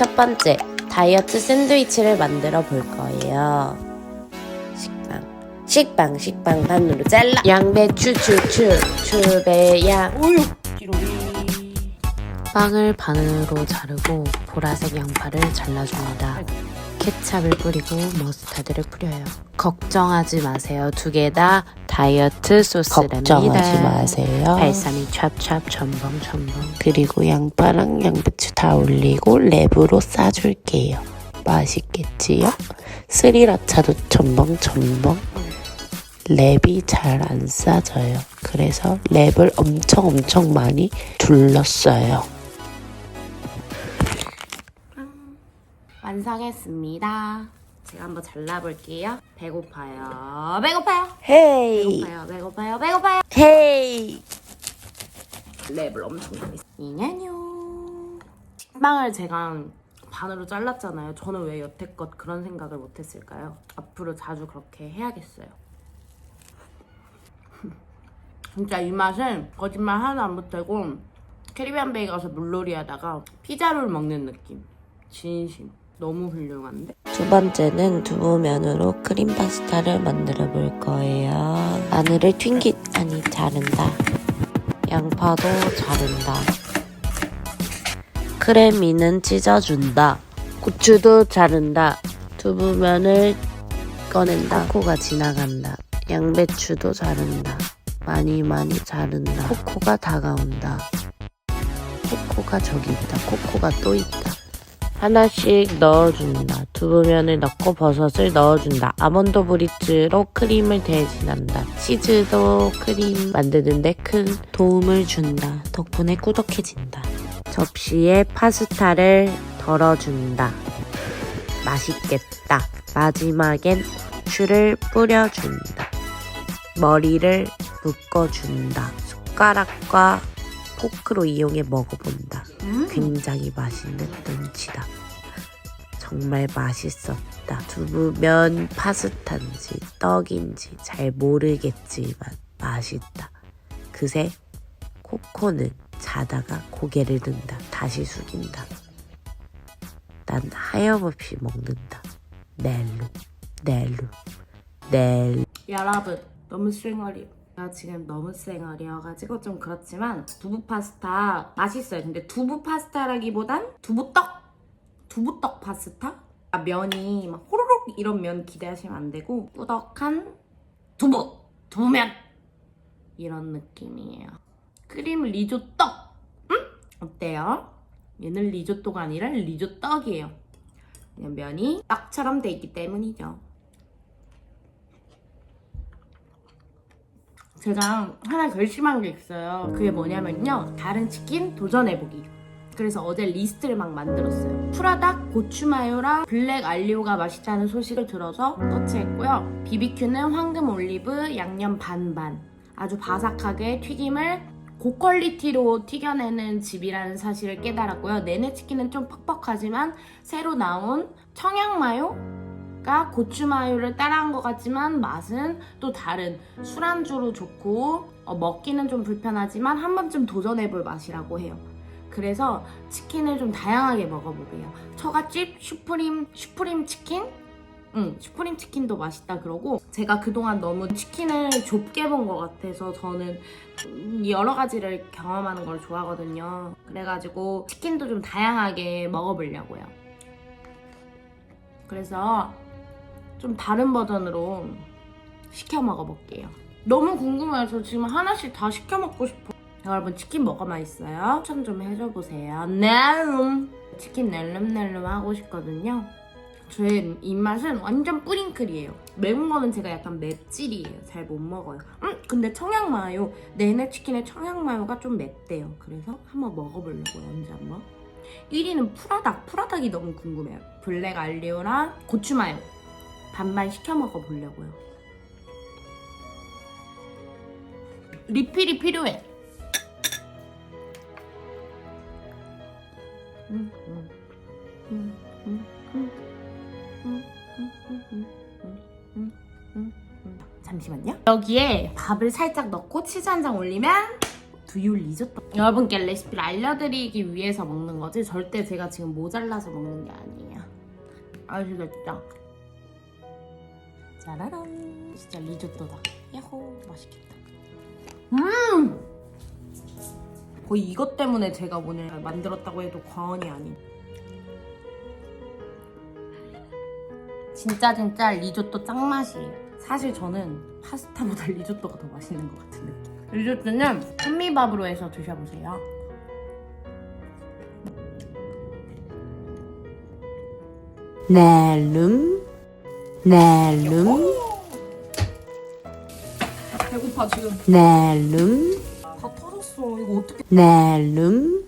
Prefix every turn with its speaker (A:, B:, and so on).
A: 첫 번째, 다이어트 샌드위치를 만들어 볼 거예요. 식빵. 식빵, 식빵 반으로 잘라. 양배추, 추추, 추배양. 빵을 반으로 자르고 보라색 양파를 잘라줍니다. 케찹을 뿌리고 머스타드를 뿌려요. 걱정하지 마세요. 두 개 다 다이어트 소스랍니다.
B: 걱정하지 마세요.
A: 발사믹 찹찹 첨벙 첨벙.
B: 그리고 양파랑 양배추 다 올리고 랩으로 싸줄게요. 맛있겠지요? 스리라차도 첨벙 첨벙. 랩이 잘 안 싸져요. 그래서 랩을 엄청 엄청 많이 둘렀어요.
A: 완성했습니다. 제가 한번 잘라볼게요. 배고파요. 배고파요.
B: 헤이!
A: 배고파요. 배고파요. 배고파요.
B: 헤이!
A: 랩을 엄청 많이 써. 이냐뇨. 식빵을 제가 반으로 잘랐잖아요. 저는 왜 여태껏 그런 생각을 못했을까요? 앞으로 자주 그렇게 해야겠어요. 진짜 이 맛은 거짓말 하나도 안 못하고 캐리비안 베이 가서 물놀이 하다가 피자를 먹는 느낌. 진심. 너무 훌륭한데?
B: 두 번째는 두부면으로 크림 파스타를 만들어 볼 거예요. 마늘을 튕기, 아니, 자른다. 양파도 자른다. 크래미는 찢어준다. 고추도 자른다. 두부면을 꺼낸다. 코코가 지나간다. 양배추도 자른다. 많이 많이 자른다. 코코가 다가온다. 코코가 저기 있다. 코코가 또 있다. 하나씩 넣어준다. 두부면을 넣고 버섯을 넣어준다. 아몬드 브리츠로 크림을 대신한다. 치즈도 크림 만드는데 큰 도움을 준다. 덕분에 꾸덕해진다. 접시에 파스타를 덜어준다. 맛있겠다. 마지막엔 후추를 뿌려준다. 머리를 묶어준다. 숟가락과 포크로 이용해 먹어본다. 굉장히 맛있는 눈치다. 정말 맛있었다. 두부면 파스타인지 떡인지 잘 모르겠지만 맛있다. 그새 코코는 자다가 고개를 든다. 다시 숙인다. 난 하염없이 먹는다. 넬루, 넬루, 넬루.
A: 여러분 너무 쌩얼이에요 제가 지금 너무 쌩얼이어가지고 좀 그렇지만 두부 파스타 맛있어요 근데 두부 파스타라기보단 두부떡? 두부떡 파스타? 아, 면이 막 호로록 이런 면 기대하시면 안 되고 꾸덕한 두부! 두부면! 이런 느낌이에요 크림 리조떡! 응? 어때요? 얘는 리조또가 아니라 리조떡이에요 면이 떡처럼 돼 있기 때문이죠 제가 하나 결심한 게 있어요. 그게 뭐냐면요. 다른 치킨 도전해보기. 그래서 어제 리스트를 막 만들었어요. 프라닭, 고추마요랑 블랙 알리오가 맛있다는 소식을 들어서 터치했고요. 비비큐는 황금 올리브, 양념 반반. 아주 바삭하게 튀김을 고퀄리티로 튀겨내는 집이라는 사실을 깨달았고요. 내내 치킨은 좀 퍽퍽하지만 새로 나온 청양마요 가 고추마요를 따라한 것 같지만 맛은 또 다른 술안주로 좋고 어, 먹기는 좀 불편하지만 한 번쯤 도전해볼 맛이라고 해요. 그래서 치킨을 좀 다양하게 먹어보게요. 처갓집 슈프림 슈프림 치킨? 응, 슈프림 치킨도 맛있다 그러고 제가 그동안 너무 치킨을 좁게 본 것 같아서 저는 음, 여러 가지를 경험하는 걸 좋아하거든요. 그래가지고 치킨도 좀 다양하게 먹어보려고요. 그래서 좀 다른 버전으로 시켜 먹어볼게요. 너무 궁금해서 지금 하나씩 다 시켜 먹고 싶어. 여러분 치킨 뭐가 맛있어요? 추천 좀 해줘보세요. 넬름 치킨 넬름넬름 하고 싶거든요. 저의 입맛은 완전 뿌링클이에요. 매운 거는 제가 약간 맵찔이에요. 잘 못 먹어요. 음, 근데 청양마요 내내 치킨에 청양마요가 좀 맵대요. 그래서 한번 먹어보려고요. 언제 한번. 1위는 프라닭. 프라닭이 너무 궁금해요. 블랙 알리오랑 고추마요. 반만 시켜 먹어 보려고요. 리필이 필요해. 잠시만요. 여기에 밥을 살짝 넣고 치즈 한 장 올리면 두유를 잊었다. 여러분께 레시피를 알려드리기 위해서 먹는 거지 절대 제가 지금 모자라서 먹는 게 아니에요. 아시겠죠? 짜라란. 진짜 리조또다. 야호 맛있겠다. 음! 거의 이것 때문에 제가 오늘 만들었다고 해도 과언이 아닌. 진짜 진짜 리조또 짱맛이에요. 사실 저는 파스타보다 리조또가 더 맛있는 것 같은 느낌. 리조또는 현미밥으로 해서 드셔보세요.
B: 낼름 낼름
A: 배고파 지금.
B: 낼름
A: 다 터졌어. 이거 어떻게?
B: 낼름